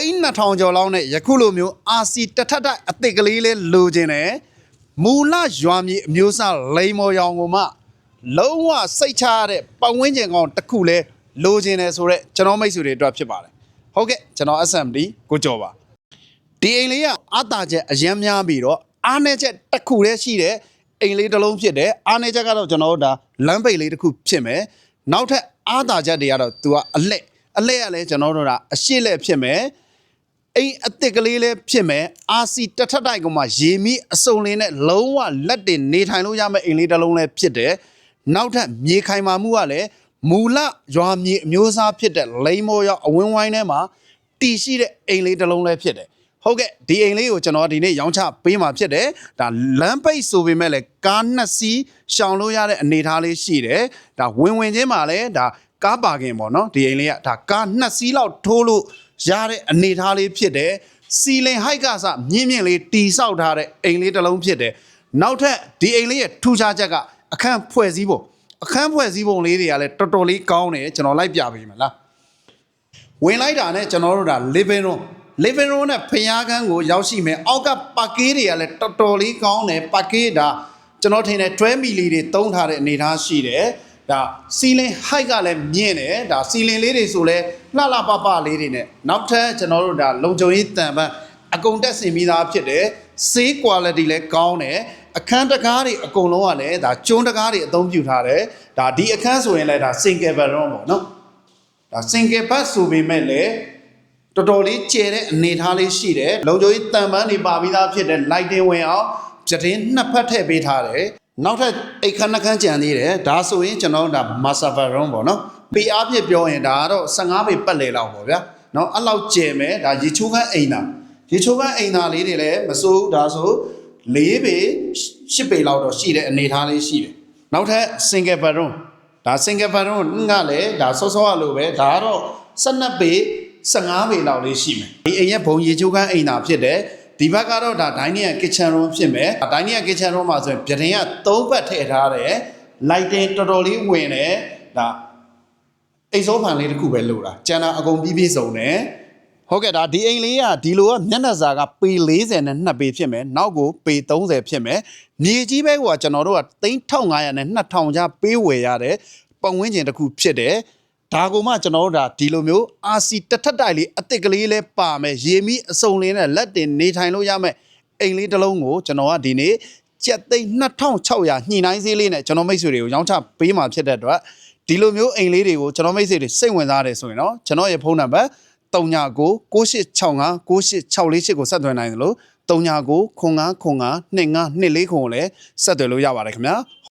သိန်း2000ကျော်လောက်နဲ့ယခုလိုမျိုးအာစီတထက်တက်အစ်စ်ကလေးလေးလိုချင်တယ်မူလရွာမြေအမျိုးအစားလိမ္မော်ရောင်ကိုမှ လုံးဝစိတ်ချရတဲ့ပတ်ဝန်းကျင်ကောင်တစ်ခုလဲလိုချင်တယ်ဆိုတော့ကျွန်တော်မိတ်ဆွေတွေအတွက်ဖြစ်ပါတယ်ဟုတ်ကဲ့ကျွန်တော် SMD ကိုကျော်ပါဒီအိမ်လေးကအတာချက်အရမ်းများပြီးတော့အားနေချက်တစ်ခုတည်းရှိတယ်အိမ်လေးတစ်လုံးဖြစ်တယ်အားနေချက်ကတော့ကျွန်တော်တို့ဒါလမ်းပိတ်လေးတစ်ခုဖြစ်မယ်နောက်ထပ်အားတာချက်တွေကတော့ तू ကအလက်အလက်ကလည်းကျွန်တော်တို့ဒါအရှိလက်ဖြစ်မယ် အိမ်အစ်စ်ကလေးလည်းဖြစ်မယ်အာစီတစ်ထပ်တိုက်ကမှရေမီအစုံလေးနဲ့လုံးဝလက်တင်နေထိုင်လို့ရမယ့်အိမ်လေးတစ်လုံးလည်းဖြစ်တယ်နောက်ထပ်မြေခိုင်မာမှုကလည်းမူလရွာမြေအမျိုးအစားဖြစ်တဲ့လိမ္မောရောက်အဝင်းဝိုင်းထဲမှာတည်ရှိတဲ့အိမ်လေးတစ်လုံးလည်းဖြစ်တယ်ဟုတ်ကဲ့ဒီအိမ်လေးကိုကျွန်တော်ဒီနေ့ရောင်းချပေးမှာဖြစ်တယ်ဒါလမ်းပိတ်ဆိုပေမဲ့လည်းကားနှစ်စီးရှောင်လို့ရတဲ့အနေအထားလေးရှိတယ်ဒါဝင်ဝင်ချင်းမှာလည်းဒါကားပါကင်ပေါ့နော်ဒီအိမ်လေးကဒါကားနှစ်စီးလောက်ထိုးလို့ ရတဲ့အနေအထားလေးဖြစ်တယ်စီလင်ဟိုက်ကစမြင့်မြင့်လေးတီဆောက်ထားတဲ့အိမ်လေးတစ်လုံးဖြစ်တယ်နောက်ထပ်ဒီအိမ်လေးရဲ့ထူခြားချက်ကအခန်းဖွဲ့စည်းပုံအခန်းဖွဲ့စည်းပုံလေးတွေကလည်းတော်တော်လေးကောင်းတယ်ကျွန်တော်လိုက်ပြပေးမယ်လားဝင်လိုက်တာနဲ့ကျွန်တော်တို့ဒါ living room living room နဲ့ဖျားခန်းကိုရောက်ရှိမယ်အောက်ကပါကေးတွေကလည်းတော်တော်လေးကောင်းတယ်ပါကေးဒါကျွန်တော်ထင်တယ်12မီလီတွေတုံးထားတဲ့အနေအထားရှိတယ် ဒါ ceiling height ကလည်းမြင့်တယ်ဒါ ceiling လေးတွေဆိုလဲလှလှပပလေးတွေနဲ့နောက်ထပ်ကျွန်တော်တို့ဒါလုံခြုံရေးတန်ပန်းအကုန်တက်ဆင်ပြီးသားဖြစ်တယ်ဆေး quality လည်းကောင်းတယ်အခန်းတကားတွေအကုန်လုံးကလည်းဒါကျွန်းတကားတွေအသုံးပြုထားတယ်ဒါဒီအခန်းဆိုရင်လည်းဒါ single bedroom ပေါ့နော်ဒါ single bed ဆိုပေမဲ့လည်းတော်တော်လေးကျယ်တဲ့အနေအထားလေးရှိတယ်လုံခြုံရေးတန်ပန်းတွေပါပြီးသားဖြစ်တဲ့ lighting ဝင်အောင်ပြတင်းနှစ်ဖက်ထည့်ပေးထားတယ် နောက်ထပ်အိတ်ခဏခဏကြံသေးတယ်ဒါဆိုရင်ကျွန်တော်တို့ဒါ master baron ပေါ့နော်ပေအားပြည့်ပြောရင်ဒါကတော့15ပေပတ်လေလောက်ပေါ့ဗျာနော်အဲ့လောက်ကျယ်မယ်ဒါရေချိုးခန်းအိမ်သာရေချိုးခန်းအိမ်သာလေးတွေလည်းမစိုးဘူးဒါဆို၄ပေ၈ပေလောက်တော့ရှိတဲ့အနေထားလေးရှိတယ်နောက်ထပ် single baron ဒါ single baron ကလည်းဒါဆော့ဆော့ရလို့ပဲဒါကတော့12ပေ15ပေလောက်လေးရှိမယ်ဒီအိမ်ရဲ့ဘုံရေချိုးခန်းအိမ်သာဖြစ်တယ် ဒီဘက်ကတော့ဒါ dining and kitchen room ဖြစ်မယ် dining and kitchen room မှာဆိုရင်ပြတင်းက3ဘက်ထည့်ထားတယ် lighting တော်တော်လေးဝင်တယ်ဒါအိမ်စောဖန်လေးတစ်ခုပဲလို့တာကျန်တာအကုန်ပြီးပြည့်စုံတယ်ဟုတ်ကဲ့ဒါဒီအိမ်လေးကဒီလိုကမျက်နှာစာကပေ40နဲ့2ပေဖြစ်မယ်နောက်ကိုပေ30ဖြစ်မယ်မြေကြီးပဲကကျွန်တော်တို့က3500နဲ့2000ကျပေးဝယ်ရတဲ့ပတ်ဝန်းကျင်တစ်ခုဖြစ်တယ် ဒါကိုမှကျွန်တော်တို့ဒါဒီလိုမျိုး RC တစ်ထပ်တိုက်လေးအစ်စ်ကလေးလဲပါမယ်ရေမီအစုံလေးနဲ့လက်တင်နေထိုင်လို့ရမယ်အိမ်လေးတစ်လုံးကိုကျွန်တော်ကဒီနေ့ကျက်သိန်း2600ညှိနှိုင်းစည်းလေးနဲ့ကျွန်တော်မိတ်ဆွေတွေကိုရောင်းချပေးမှာဖြစ်တဲ့အတွက်ဒီလိုမျိုးအိမ်လေးတွေကိုကျွန်တော်မိတ်ဆွေတွေစိတ်ဝင်စားတယ်ဆိုရင်တော့ကျွန်တော်ရဲ့ဖုန်းနံပါတ်39 9865 9864ကိုဆက်သွယ်နိုင်တယ်လို့39 95 25 25 24ကိုလည်းဆက်သွယ်လို့ရပါတယ်ခင်ဗျာ